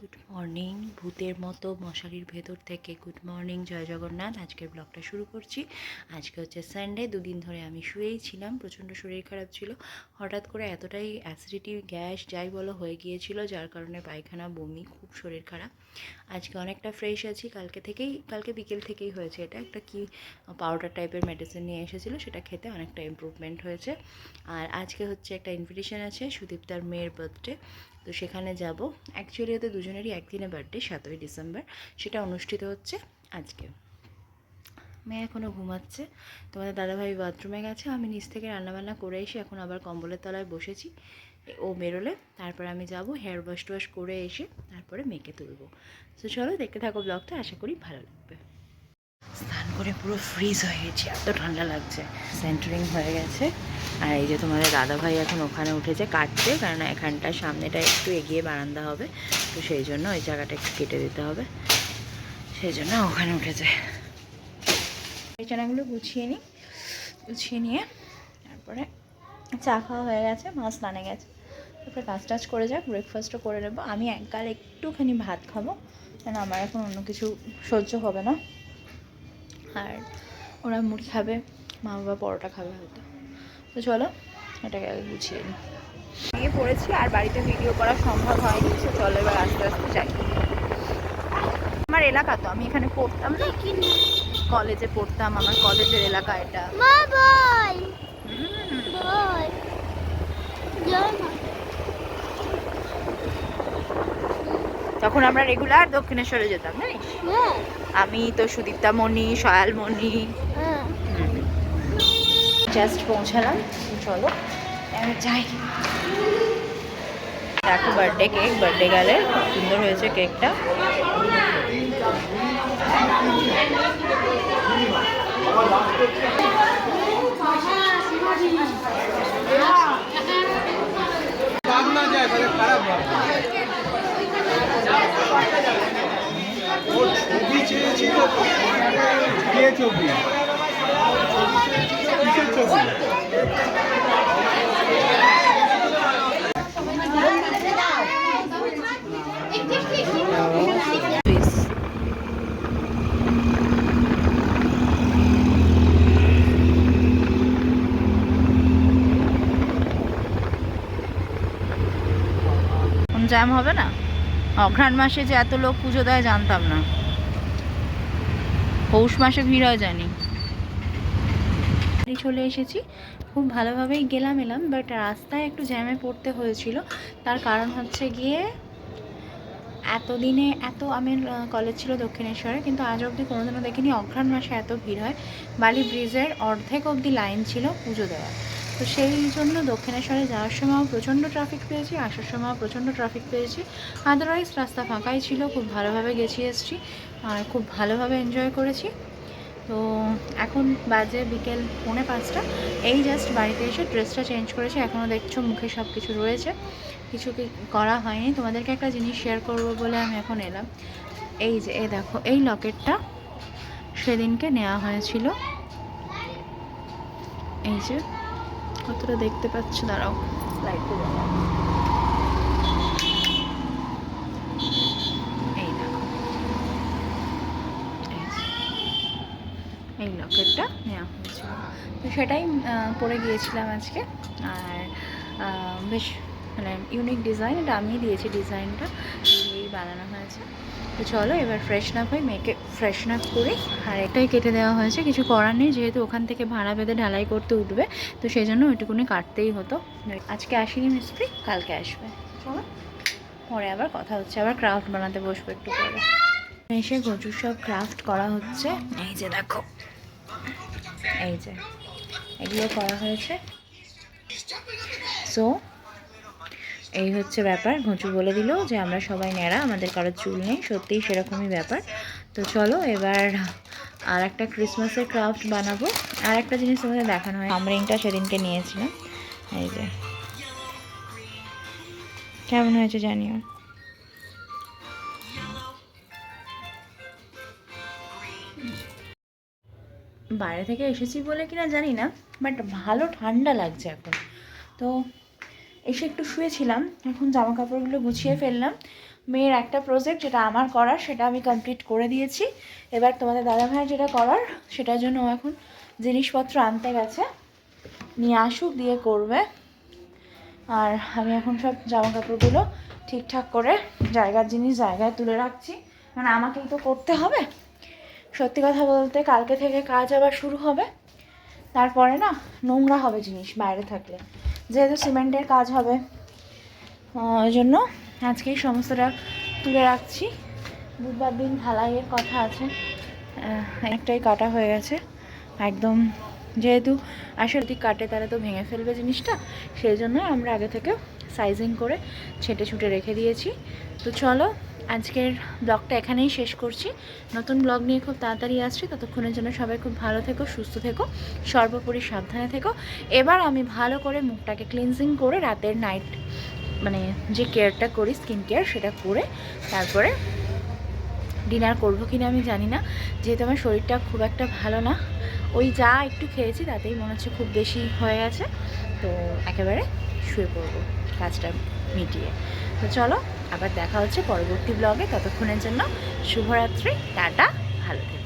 Good morning ভূতের মতো মশারির ভেতর থেকে গুড মর্নিং জয় জগন্নাথ। আজকের ব্লগটা শুরু করছি। আজকে হচ্ছে সানডে দুদিন ধরে আমি শুয়েই ছিলাম, প্রচণ্ড শরীর খারাপ ছিল। হঠাৎ করে এতটাই অ্যাসিডিটি গ্যাস যাই বলো, হয়ে গিয়েছিল, যার কারণে পায়খানা, বমি, খুব শরীর খারাপ। আজকে অনেকটা ফ্রেশ আছি। কালকে থেকেই, কালকে বিকেল থেকেই হয়েছে এটা। একটা কি পাউডার টাইপের মেডিসিন নিয়ে এসেছিল, সেটা খেতে অনেকটা ইমপ্রুভমেন্ট হয়েছে। আর আজকে হচ্ছে একটা ইনভিটেশন আছে সুদীপ তার মেয়ের বার্থডে তো সেখানে যাব। অ্যাকচুয়ালি ওদের দুজনেরই একদিনে বার্থডে সাতই ডিসেম্বর। সেটা অনুষ্ঠিত হচ্ছে আজকে। মেয়ে এখনও ঘুমাচ্ছে। তোমাদের দাদাভাই বাথরুমে গেছে। আমি নিচ থেকে রান্নাবান্না করে এসে এখন আবার কম্বলের তলায় বসেছি। ও বেরোলে। তারপর আমি যাব হেয়ার ওয়াশ টোয়াশ করে এসে তারপরে মেয়েকে তুলবো। তো চলো দেখতে থাকো ব্লগটা আশা করি ভালো লাগবে। করে পুরো ফ্রিজ হয়ে গেছে, এত ঠান্ডা লাগছে। সেন্টারিং হয়ে গেছে। আর এই যে তোমাদের দাদাভাই এখন ওখানে উঠেছে কাটতে কারণ এখানটা সামনেটা একটু এগিয়ে বারান্দা হবে। তো সেই জন্য ওই জায়গাটা একটু কেটে দিতে হবে। সেই জন্য ওখানে উঠেছে। বিছানাগুলো গুছিয়ে নিই, গুছিয়ে নিয়ে তারপরে চা খাওয়া হয়ে গেছে, মা স্নানে গেছে। তারপরে কাজ টাজ করে যাক ব্রেকফাস্টও করে নেব। আমি একগাল একটুখানি ভাত খাব, কেন আমার এখন অন্য কিছু সহ্য হবে না। আর ওরা মুড়ি খাবে মা বাবা পরোটা খাবে হয়তো। তো চলো এটাকে আগে গুছিয়ে নিই নিয়ে পড়েছি আর বাড়িতে ভিডিও করা সম্ভব হয়নি সে চলো এবার আস্তে আস্তে যাই। আমার এলাকা তো আমি এখানে পড়তাম না কলেজে পড়তাম আমার কলেজের এলাকা এটা। মা বল। তখন আমরা রেগুলার দক্ষিণেশ্বরে যেতাম জানিস? হ্যাঁ আমি তো সুদীপ্তা মণি সয়ালমণি। হ্যাঁ জাস্ট পৌঁছালাম চলো। আমি যাই। দেখো বার্থডে কেক বার্থডে গেলে খুব সুন্দর হয়েছে কেকটা বাদ না যায় তাহলে খারাপ হবে ওর ছবি চেয়েছিল তো কে জ্যাম হবে না? অঘ্রাণ মাসে যে এত লোক পুজো দেয় জানতাম না। পৌষ মাসে ভিড় হয়, জানি। চলে এসেছি। খুব ভালোভাবেই গেলাম এলাম বাট রাস্তায় একটু জ্যামে পড়তে হয়েছিল। তার কারণ হচ্ছে গিয়ে এতদিনে এত, আমি কলেজ ছিল দক্ষিণেশ্বরে, কিন্তু আজ অবধি কোনোদিনও দেখিনি অঘ্রাণ মাসে এত ভিড় হয়। বালি ব্রিজের অর্ধেক অবধি লাইন ছিল পুজো দেওয়ার। তো সেই জন্য দক্ষিণেশ্বরে যাওয়ার সময়ও প্রচণ্ড ট্রাফিক পেয়েছি, আসার সময়ও প্রচণ্ড ট্রাফিক পেয়েছি। আদারওয়াইজ রাস্তা ফাঁকাই ছিল, খুব ভালোভাবে গেছি এসছি, আর খুব ভালোভাবে এনজয় করেছি। তো এখন বাজে বিকেল পৌনে পাঁচটা, এই জাস্ট বাড়িতে এসে ড্রেসটা চেঞ্জ করেছি এখনও দেখছ মুখে সব কিছু রয়েছে। কিছু কি করা হয়নি, তোমাদেরকে একটা জিনিস শেয়ার করব বলে আমি এখন এলাম। এই যে এ দেখো, এই লকেটটা সেদিনকে নেওয়া হয়েছিল। এই যে কতটা দেখতে পাচ্ছ, দাঁড়াও। লাইট এই এই লকেটটা নেওয়া হয়েছিল তো সেটাই পরে গিয়েছিলাম আজকে। আর বেশ মানে ইউনিক ডিজাইন এটা আমি দিয়েছি ডিজাইনটা বানানো হয়েছে। তো চলো এবার ফ্রেশন আপ হয়ে মেয়েকে ফ্রেশন আপ করি আর এটাই কেটে দেওয়া হয়েছে। কিছু করার নেই, যেহেতু ওখান থেকে ভাড়া বেঁধে ঢালাই করতে উঠবে, তো সেই জন্য ওইটুকুনি কাটতেই হতো। আজকে আসিনি মিস্ত্রি, কালকে আসবে। চলো, পরে আবার কথা হচ্ছে। আবার ক্রাফট বানাতে বসবো একটু পরে। এসে গজুর সব ক্রাফট করা হচ্ছে। এই যে দেখো, এই যে, এগুলো করা হয়েছে। সো এই হচ্ছে ব্যাপার। ঘুঁচু বলে দিল যে, আমরা সবাই ন্যাড়া, আমাদের কারোর চুল নেই। সত্যিই সেরকমই ব্যাপার। তো চলো এবার আর একটা ক্রিসমাসের ক্রাফট বানাবো। আর একটা জিনিস তোমাদের দেখানো হয়। আমরিংটা সেদিনকে নিয়েছিলাম। এই যে। কেমন হয়েছে জানিও? বাইরে থেকে এসেছি বলে কিনা জানি না, বাট ভালো ঠান্ডা লাগছে এখন। তো এসে একটু শুয়েছিলাম, এখন জামা কাপড়গুলো গুছিয়ে ফেললাম। মেয়ের একটা প্রজেক্ট যেটা আমার করার, সেটা আমি কমপ্লিট করে দিয়েছি। এবার তোমাদের দাদাভাই যেটা করার, সেটার জন্য এখন জিনিসপত্র আনতে গেছে। নিয়ে আসুক, দিয়ে করবে। আর আমি এখন সব জামা কাপড়গুলো ঠিকঠাক করে জায়গার জিনিস জায়গায় তুলে রাখছি। মানে আমাকেই তো করতে হবে। সত্যি কথা বলতে কালকে থেকে কাজ আবার শুরু হবে। তারপরে না নোংরা হবে জিনিস বাইরে থাকলে। যেহেতু সিমেন্টের কাজ হবে ওই জন্য আজকেই সমস্তটা তুলে রাখছি। বুধবার দিন ঢালাইয়ের কথা আছে অনেকটাই কাটা হয়ে গেছে। একদম যেহেতু আসলে যদি কাটে তারা তো ভেঙে ফেলবে জিনিসটা, সেই জন্য আমরা আগে থেকে সাইজিং করে ছেটে ছুটে রেখে দিয়েছি। তো চলো আজকের ব্লগটা এখানেই শেষ করছি। নতুন ব্লগ নিয়ে খুব তাড়াতাড়ি আসছি। ততক্ষণের জন্য সবাই খুব ভালো থেকো, সুস্থ থেকো, সর্বোপরি সাবধানে থেকো। এবার আমি ভালো করে মুখটাকে ক্লিনজিং করে রাতের নাইট মানে যে কেয়ারটা করি স্কিন কেয়ার সেটা করে তারপরে ডিনার করব কিনা আমি জানি না। যেহেতু আমার শরীরটা খুব একটা ভালো না ওই যা একটু খেয়েছি তাতেই মনে হচ্ছে খুব বেশি হয়ে গেছে। তো একেবারে শুয়ে পড়ব কাজটা মিটিয়ে। তো চলো, আবার দেখা হচ্ছে পরবর্তী ব্লগে ততক্ষণের জন্য শুভরাত্রি, টাটা, ভালো থেকো।